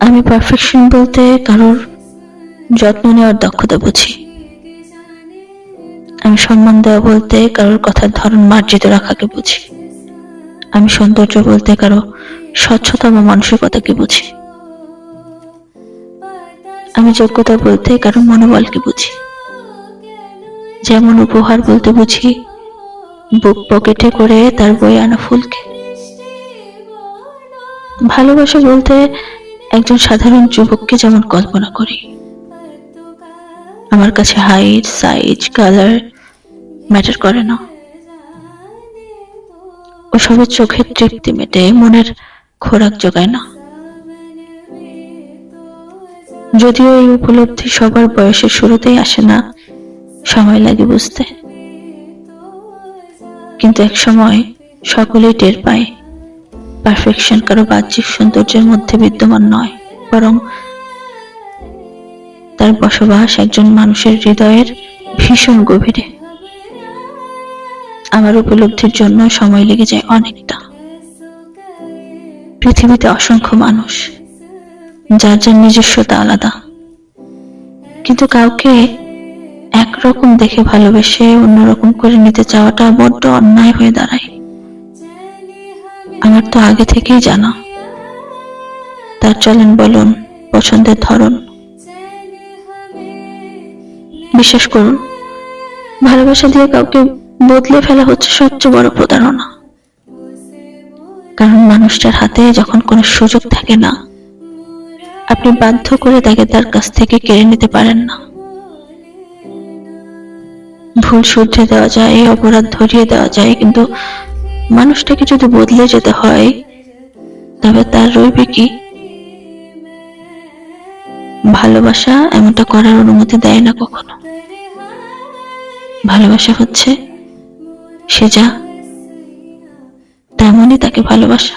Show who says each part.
Speaker 1: আমি পারফেকশন বলতে কারোর যত্ন নেওয়ার দক্ষতা বুঝি। আমি সম্মান দেওয়া বলতে কারোর কথার ধরন মার্জিত রাখাকে বুঝি। আমি সৌন্দর্য বলতে কারও স্বচ্ছতা বা মানসিকতাকে বুঝি। আমি যোগ্যতা বলতে কারও মনোবলকে বুঝি। যেমন উপহার বলতে বুঝি, বুক পকেটে করে তার বই আনা ফুলকে। ভালোবাসা বলতে একজন সাধারণ যুবককে যেমন কল্পনা করি। আমার কাছে হাইট সাইজ কালার ম্যাটার করে না। ওসবের চোখের তৃপ্তি মেটে, মনের খোরাক জোগায় না। যদিও এই উপলব্ধি সবার বয়সের শুরুতেই আসে না, সময় লাগে বুঝতে। কিন্তু এক সময় সকলেই টের পায় পারফেকশন কারও বাহ্যিক সৌন্দর্যের মধ্যে বিদ্যমান নয়, বরং তার বসবাস একজন মানুষের হৃদয়ের ভীষণ গভীরে। আমার উপলব্ধির জন্য সময় লেগে যায় অনেকটা। পৃথিবীতে অসংখ্য মানুষ, যার যার নিজস্বতা আলাদা। কিন্তু কাউকে একরকম দেখে ভালোবেসে অন্যরকম করে নিতে চাওয়াটা বড্ড অন্যায় হয়ে দাঁড়ায়। আমার তো আগে থেকেই জানা। তার চলেন বলুন, পছন্দের ধরন। বিশ্বাস করুন, ভালোবাসা দিয়ে কাউকে বদলে ফেলা হচ্ছে সবচেয়ে বড় প্রতারণা। কারণ মানুষটার হাতে যখন কোনো সুযোগ থাকে না, আপনি বাধ্য করে তাকে তার কাছ থেকে কেড়ে নিতে পারেন না। ভুল শুধরে দেওয়া যায়, অপরাধ ধরিয়ে দেওয়া যায়, কিন্তু মানুষটাকে যদি বদলে যেতে হয়, তবে তার রইবে কি? ভালোবাসা এমনটা করার অনুমতি দেয় না কখনো। ভালোবাসা হচ্ছে সে যা, তেমনই তাকে ভালোবাসা।